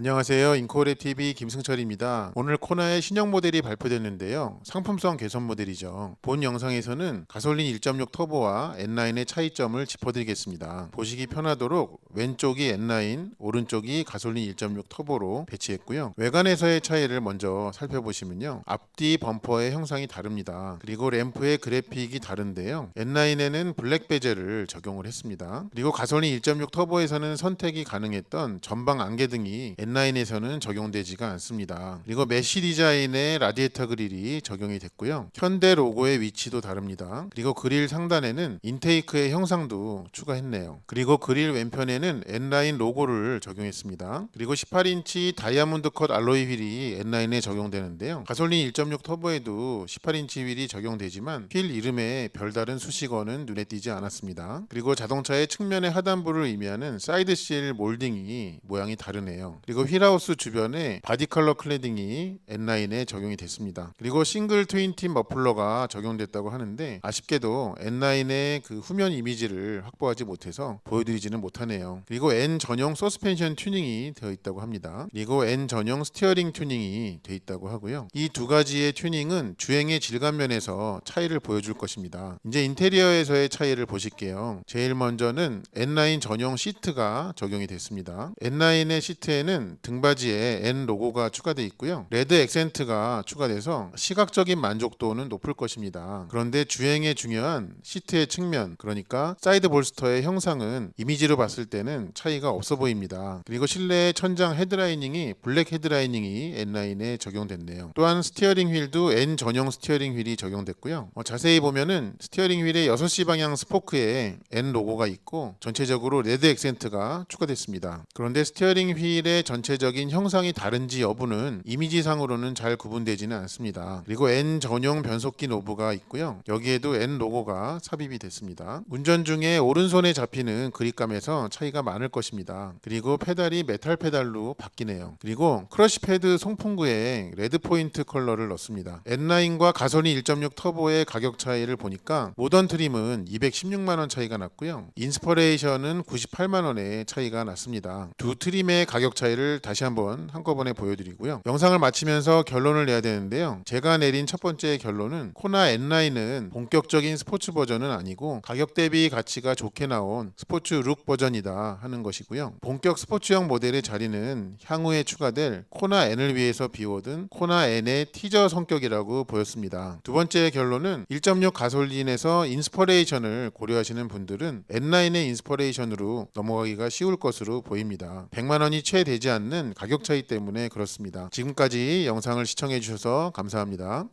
안녕하세요. 인코레 TV 김승철입니다. 오늘 코나의 신형 모델이 발표됐는데요. 상품성 개선 모델이죠. 본 영상에서는 가솔린 1.6 터보와 N9의 차이점을 짚어드리겠습니다. 보시기 편하도록 왼쪽이 N9, 오른쪽이 가솔린 1.6 터보로 배치했고요. 외관에서의 차이를 먼저 살펴보시면요. 앞뒤 범퍼의 형상이 다릅니다. 그리고 램프의 그래픽이 다른데요. N9에는 블랙 베젤을 적용을 했습니다. 그리고 가솔린 1.6 터보에서는 선택이 가능했던 전방 안개등이 N9에서는 적용되지가 않습니다. 그리고 메쉬 디자인의 라디에이터 그릴이 적용이 됐고요. 현대 로고의 위치도 다릅니다. 그리고 그릴 상단에는 인테이크의 형상도 추가했네요. 그리고 그릴 왼편에는 N9 로고를 적용했습니다. 그리고 18인치 다이아몬드 컷 알로이 휠이 N9에 적용되는데요. 가솔린 1.6 터보에도 18인치 휠이 적용되지만 휠 이름에 별다른 수식어는 눈에 띄지 않았습니다. 그리고 자동차의 측면의 하단부를 의미하는 사이드 실 몰딩이 모양이 다르네요. 그리고 휠하우스 주변에 바디 컬러 클레딩이 N9에 적용이 됐습니다. 그리고 싱글 트윈틴 머플러가 적용됐다고 하는데 아쉽게도 N9의 그 후면 이미지를 확보하지 못해서 보여드리지는 못하네요. 그리고 N 전용 서스펜션 튜닝이 되어 있다고 합니다. 그리고 N 전용 스티어링 튜닝이 되어 있다고 하고요. 이 두 가지의 튜닝은 주행의 질감 면에서 차이를 보여줄 것입니다. 이제 인테리어에서의 차이를 보실게요. 제일 먼저는 N9 전용 시트가 적용이 됐습니다. N9의 시트에는 등받이에 N 로고가 추가되어 있고요. 레드 액센트가 추가돼서 시각적인 만족도는 높을 것입니다. 그런데 주행에 중요한 시트의 측면, 그러니까 사이드 볼스터의 형상은 이미지로 봤을 때는 차이가 없어 보입니다. 그리고 실내 천장 헤드라이닝이 블랙 헤드라이닝이 N9에 적용됐네요. 또한 스티어링 휠도 N 전용 스티어링 휠이 적용됐고요. 어, 자세히 보면은 스티어링 휠의 6시 방향 스포크에 N 로고가 있고 전체적으로 레드 액센트가 추가됐습니다. 그런데 스티어링 휠의 전 체적인 형상이 다른지 여부는 이미지상으로는 잘 구분되지는 않습니다. 그리고 N 전용 변속기 노브가 있고요. 여기에도 N 로고가 삽입이 됐습니다. 운전 중에 오른손에 잡히는 그립감에서 차이가 많을 것입니다. 그리고 페달이 메탈 페달로 바뀌네요. 그리고 크러쉬 패드 송풍구에 레드 포인트 컬러를 넣습니다. N9과 가솔린 1.6 터보의 가격 차이를 보니까 모던 트림은 216만 원 차이가 났고요. 인스퍼레이션은 98만 원의 차이가 났습니다. 두 트림의 가격 차이를 다시 한번 한꺼번에 보여드리고요. 영상을 마치면서 결론을 내야 되는데요. 제가 내린 첫 번째 결론은 코나 N9은 본격적인 스포츠 버전은 아니고 가격 대비 가치가 좋게 나온 스포츠 룩 버전이다 하는 것이고요. 본격 스포츠형 모델의 자리는 향후에 추가될 코나 N을 위해서 비워둔 코나 N의 티저 성격이라고 보였습니다. 두 번째 결론은 1.6 가솔린에서 인스퍼레이션을 고려하시는 분들은 N9의 인스퍼레이션으로 넘어가기가 쉬울 것으로 보입니다. 100만 원이 채 되지 않는 가격 차이 때문에 그렇습니다. 지금까지 영상을 시청해 주셔서 감사합니다.